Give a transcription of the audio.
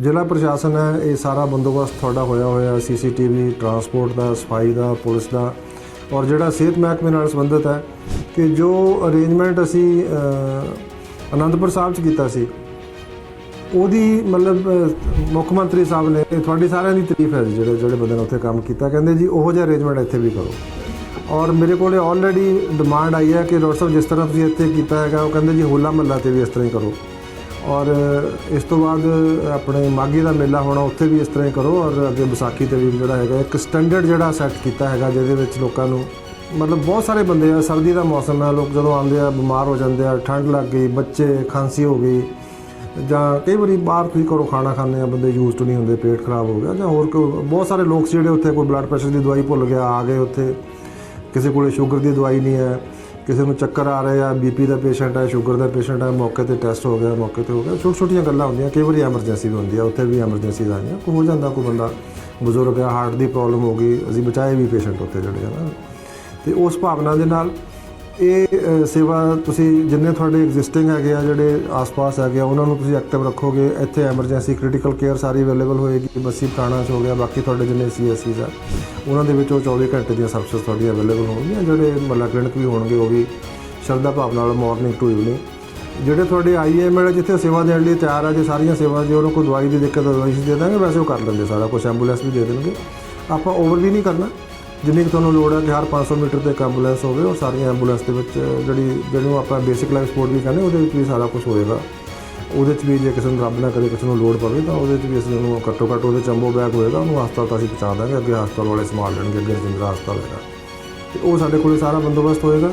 ਜ਼ਿਲ੍ਹਾ ਪ੍ਰਸ਼ਾਸਨ ਹੈ ਇਹ ਸਾਰਾ ਬੰਦੋਬਸਤ ਤੁਹਾਡਾ ਹੋਇਆ ਹੋਇਆ ਸੀਸੀਟੀਵੀ ਟਰਾਂਸਪੋਰਟ ਦਾ ਸਫ਼ਾਈ ਦਾ ਪੁਲਿਸ ਦਾ। ਔਰ ਜਿਹੜਾ ਸਿਹਤ ਮਹਿਕਮੇ ਨਾਲ ਸੰਬੰਧਿਤ ਹੈ ਕਿ ਜੋ ਅਰੇਂਜਮੈਂਟ ਅਸੀਂ ਅਨੰਦਪੁਰ ਸਾਹਿਬ 'ਚ ਕੀਤਾ ਸੀ ਉਹਦੀ ਮਤਲਬ ਮੁੱਖ ਮੰਤਰੀ ਸਾਹਿਬ ਨੇ ਤੁਹਾਡੀ ਸਾਰਿਆਂ ਦੀ ਤਾਰੀਫ ਹੈ ਜੀ, ਜਿਹੜੇ ਜਿਹੜੇ ਬੰਦੇ ਨੇ ਉੱਥੇ ਕੰਮ ਕੀਤਾ। ਕਹਿੰਦੇ ਜੀ ਉਹੋ ਜਿਹਾ ਅਰੇਂਜਮੈਂਟ ਇੱਥੇ ਵੀ ਕਰੋ। ਔਰ ਮੇਰੇ ਕੋਲੇ ਆਲਰੇਡੀ ਡਿਮਾਂਡ ਆਈ ਹੈ ਕਿ ਡਾਕਟਰ ਸਾਹਿਬ ਜਿਸ ਤਰ੍ਹਾਂ ਤੁਸੀਂ ਇੱਥੇ ਕੀਤਾ ਹੈਗਾ ਉਹ ਕਹਿੰਦੇ ਜੀ ਹੋਲਾ ਮਹੱਲਾ ਤੇ ਵੀ ਇਸ ਤਰ੍ਹਾਂ ਹੀ ਕਰੋ। ਔਰ ਇਸ ਤੋਂ ਬਾਅਦ ਆਪਣੇ ਮਾਗੀ ਦਾ ਮੇਲਾ ਹੋਣਾ ਉੱਥੇ ਵੀ ਇਸ ਤਰ੍ਹਾਂ ਹੀ ਕਰੋ ਔਰ ਅੱਗੇ ਵਿਸਾਖੀ ਤੇ ਵੀ ਜਿਹੜਾ ਹੈਗਾ, ਇੱਕ ਸਟੈਂਡਰਡ ਜਿਹੜਾ ਸੈੱਟ ਕੀਤਾ ਹੈਗਾ, ਜਿਹਦੇ ਵਿੱਚ ਲੋਕਾਂ ਨੂੰ ਮਤਲਬ ਬਹੁਤ ਸਾਰੇ ਬੰਦੇ ਆ, ਸਰਦੀ ਦਾ ਮੌਸਮ ਹੈ, ਲੋਕ ਜਦੋਂ ਆਉਂਦੇ ਆ, ਬਿਮਾਰ ਹੋ ਜਾਂਦੇ ਆ, ਠੰਡ ਲੱਗ ਗਈ, ਬੱਚੇ ਖਾਂਸੀ ਹੋ ਗਈ ਜਾਂ ਕਈ ਵਾਰੀ ਬਾਹਰ ਤੁਸੀਂ ਘਰੋਂ ਖਾਣਾ ਖਾਂਦੇ ਆ, ਬੰਦੇ ਯੂਜ਼ ਟੂ ਨਹੀਂ ਹੁੰਦੇ, ਪੇਟ ਖਰਾਬ ਹੋ ਗਿਆ ਜਾਂ ਹੋਰ ਕੋਈ, ਬਹੁਤ ਸਾਰੇ ਲੋਕ ਸੀ ਜਿਹੜੇ ਉੱਥੇ ਕੋਈ ਬਲੱਡ ਪ੍ਰੈਸ਼ਰ ਦੀ ਦਵਾਈ ਭੁੱਲ ਗਿਆ, ਆ ਗਏ ਉੱਥੇ, ਕਿਸੇ ਕੋਲੇ ਸ਼ੂਗਰ ਦੀ ਦਵਾਈ ਨਹੀਂ ਹੈ। ਕਿਸੇ ਨੂੰ ਚੱਕਰ ਆ ਰਿਹਾ ਆ ਬੀਪੀ ਦਾ ਪੇਸ਼ੈਂਟ ਹੈ ਸ਼ੂਗਰ ਦਾ ਪੇਸ਼ੈਂਟ ਹੈ ਮੌਕੇ ਤੇ ਟੈਸਟ ਹੋ ਗਿਆ, ਮੌਕੇ ਤੇ ਹੋ ਗਿਆ ਛੋਟੀ ਛੋਟੀਆਂ ਗੱਲਾਂ ਹੁੰਦੀਆਂ, ਕਈ ਵਾਰੀ ਐਮਰਜੈਂਸੀ ਵੀ ਹੁੰਦੀ ਆ, ਉੱਥੇ ਵੀ ਐਮਰਜੈਂਸੀ ਦਾ ਆਈਆਂ ਕੋਈ ਹੋ ਜਾਂਦਾ, ਕੋਈ ਬੰਦਾ ਬਜ਼ੁਰਗ ਆ ਹਾਰਟ ਦੀ ਪ੍ਰੋਬਲਮ ਹੋ ਗਈ, ਅਸੀਂ ਬਚਾਏ ਵੀ ਪੇਸ਼ੈਂਟ ਉੱਥੇ ਜਿਹੜੇ ਆ ਨਾ। ਤੇ ਉਸ ਭਾਵਨਾ ਦੇ ਨਾਲ ਇਹ ਸੇਵਾ ਤੁਸੀਂ ਜਿੰਨੇ ਤੁਹਾਡੇ ਐਗਜ਼ਿਸਟਿੰਗ ਹੈਗੇ ਆ ਜਿਹੜੇ ਆਸ-ਪਾਸ ਹੈਗੇ ਆ ਉਹਨਾਂ ਨੂੰ ਤੁਸੀਂ ਐਕਟਿਵ ਰੱਖੋਗੇ ਇੱਥੇ ਐਮਰਜੈਂਸੀ ਕ੍ਰਿਟੀਕਲ ਕੇਅਰ ਸਾਰੀ ਅਵੇਲੇਬਲ ਹੋਏਗੀ ਬੱਸੀ ਪਟਾਣਾ ਚ ਹੋ ਗਿਆ ਬਾਕੀ ਤੁਹਾਡੇ ਜਿੰਨੇ ਸੀਐਸਸੀਜ਼ ਆ ਉਹਨਾਂ ਦੇ ਵਿੱਚ ਉਹ 24 ਘੰਟੇ ਦੀਆਂ ਸਰਵਿਸਿਜ਼ ਤੁਹਾਡੀ ਅਵੇਲੇਬਲ ਹੋਣਗੀਆਂ ਜਿਹੜੇ ਮੱਲਾ ਕਲੀਨਿਕ ਵੀ ਹੋਣਗੇ ਉਹ ਵੀ ਸ਼ਰਧਾ ਭਾਵ ਨਾਲ ਮਾਰਨਿੰਗ ਟੂ ਇਵਨਿੰਗ ਜਿਹੜੇ ਤੁਹਾਡੇ ਆਈਐਮਐਲ ਜਿੱਥੇ ਸੇਵਾ ਦੇਣ ਲਈ ਤਿਆਰ ਆ ਜੇ ਸਾਰੀਆਂ ਸੇਵਾ ਜੇ ਉਹਨਾਂ ਕੋਈ ਦਵਾਈ ਦੀ ਦਿੱਕਤ ਆ, ਦਵਾਈ ਦੇ ਦਾਂਗੇ ਵੈਸੇ ਉਹ ਕਰ ਲੈਂਦੇ ਸਾਰਾ ਕੁਝ ਐਂਬੂਲੈਂਸ ਵੀ ਦੇ ਦੇਣਗੇ। ਆਪਾਂ ਓਵਰ ਵੀ ਨਹੀਂ ਕਰਨਾ। ਜਿੰਨੀ ਕੁ ਤੁਹਾਨੂੰ ਲੋੜ ਹੈ ਕਿ ਹਰ 500 ਮੀਟਰ ਤੇ ਇੱਕ ਐਂਬੂਲੈਂਸ ਹੋਵੇ ਔਰ ਸਾਰੀਆਂ ਐਂਬੂਲੈਂਸ ਦੇ ਵਿੱਚ ਜਿਹੜੀ, ਜਿਹਨੂੰ ਆਪਾਂ ਬੇਸਿਕ ਲਾਈਫ ਸਪੋਰਟ ਵੀ ਕਹਿੰਦੇ, ਉਹਦੇ ਵਿੱਚ ਵੀ ਸਾਰਾ ਕੁਝ ਹੋਏਗਾ। ਉਹਦੇ 'ਚ ਵੀ ਜੇ ਕਿਸੇ ਨੂੰ ਰੱਬ ਨਾ ਕਰੇ, ਕਿਸੇ ਨੂੰ ਲੋੜ ਪਵੇ, ਤਾਂ ਉਹਦੇ 'ਚ ਵੀ ਅਸੀਂ ਉਹਨੂੰ ਘੱਟੋ ਘੱਟ ਉਹਦੇ ਚੰਬੋ ਬੈਗ ਹੋਏਗਾ, ਉਹਨੂੰ ਹਸਪਤਾਲ ਤੱਕ ਅਸੀਂ ਪਹੁੰਚਾ ਦਾਂਗੇ, ਅੱਗੇ ਹਸਪਤਾਲ ਵਾਲੇ ਸੰਭਾਲ ਲੈਣਗੇ, ਅੱਗੇ ਜ਼ਿੰਦਰਾ ਹਸਪਤਾਲ ਹੈਗਾ। ਤੇ ਉਹ ਸਾਡੇ ਕੋਲੇ ਸਾਰਾ ਬੰਦੋਬਸਤ ਹੋਏਗਾ।